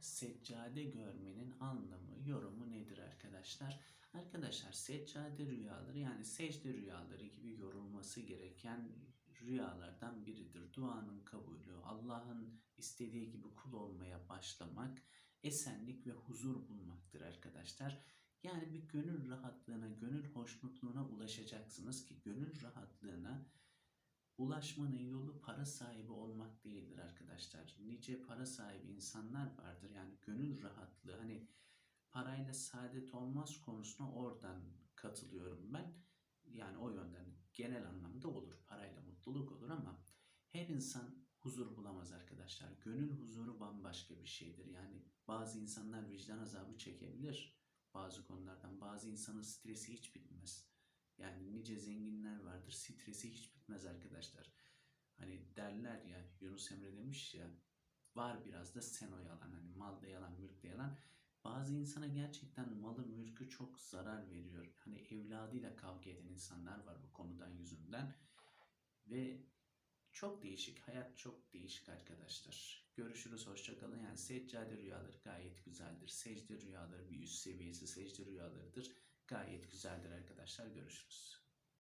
seccade görmenin anlamı, yorumu nedir arkadaşlar? Arkadaşlar seccade rüyaları yani secde rüyaları gibi yorulması gereken rüyalardan biridir. Duanın kabulü, Allah'ın istediği gibi kul olmaya başlamak, esenlik ve huzur bulmaktır arkadaşlar. Yani bir gönül rahatlığına, gönül hoşnutluğuna ulaşacaksınız ki gönül rahatlığına ulaşmanın yolu para sahibi olmak değildir arkadaşlar. Nice para sahibi insanlar vardır. Yani gönül rahatlığı hani parayla saadet olmaz konusuna oradan katılıyorum ben. Yani o yönden genel anlamda olur. Parayla mutluluk olur ama her insan huzur bulamaz arkadaşlar. Gönül huzuru bambaşka bir şeydir. Yani bazı insanlar vicdan azabı çekebilir bazı konulardan. Bazı insanın stresi hiç bitmez. Yani nice zenginler vardır. Stresi hiç bitmez arkadaşlar. Hani derler ya Yunus Emre demiş ya var biraz da sen o yalan. Hani mal da yalan, mülk de yalan. Bazı insana gerçekten malı mülkü çok zarar veriyor. Hani evladıyla kavga eden insanlar var bu konudan yüzünden. Ve çok değişik. Hayat çok değişik arkadaşlar. Görüşürüz. Hoşçakalın. Yani seccade rüyaları gayet güzeldir. Secde rüyaları bir üst seviyesi secde rüyalarıdır. Gayet güzeldir arkadaşlar. Görüşürüz.